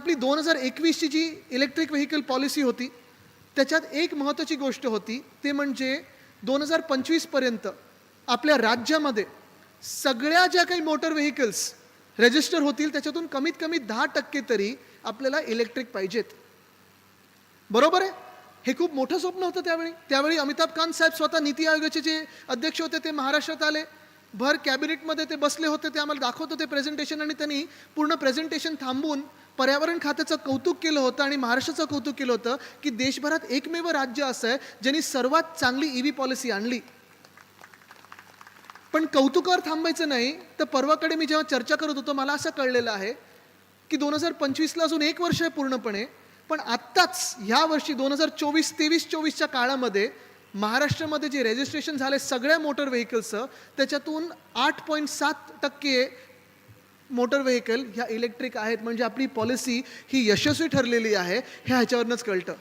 आपली दोन हजार एकवीसची जी इलेक्ट्रिक व्हेकल पॉलिसी होती त्याच्यात एक महत्त्वाची गोष्ट होती ते म्हणजे दोन हजार पंचवीसपर्यंत आपल्या राज्यामध्ये सगळ्या ज्या काही मोटर व्हेकल्स रजिस्टर होतील त्याच्यातून कमीत कमी दहा टक्के तरी आपल्याला इलेक्ट्रिक पाहिजेत. बरोबर आहे? हे खूप मोठं स्वप्न होतं त्यावेळी. त्यावेळी अमिताभ कांत साहेब स्वतः नीती आयोगाचे जे अध्यक्ष होते ते महाराष्ट्रात आले. भर कॅबिनेटमध्ये ते बसले होते ते आम्हाला दाखवत होते प्रेझेंटेशन आणि त्यांनी पूर्ण प्रेझेंटेशन थांबून पर्यावरण खात्याचं कौतुक केलं होतं आणि महाराष्ट्राचं कौतुक केलं होतं की देशभरात एकमेव राज्य असं आहे ज्यांनी सर्वात चांगली ई व्ही पॉलिसी आणली. पण कौतुकावर थांबायचं नाही तर परवाकडे मी जेव्हा चर्चा करत होतो मला असं कळलेलं आहे की दोन हजार पंचवीसला अजून एक वर्ष आहे पूर्णपणे पण आत्ताच ह्या वर्षी दोन हजार चोवीस तेवीस चोवीसच्या काळामध्ये महाराष्ट्रामध्ये जे रजिस्ट्रेशन झाले सगळ्या मोटर व्हेकल्सचं त्याच्यातून आठ पॉईंट सात टक्के मोटर व्हेकल ह्या इलेक्ट्रिक आहेत. म्हणजे आपली पॉलिसी ही यशस्वी ठरलेली आहे. हे ह्याच्यावरनंच कळतं.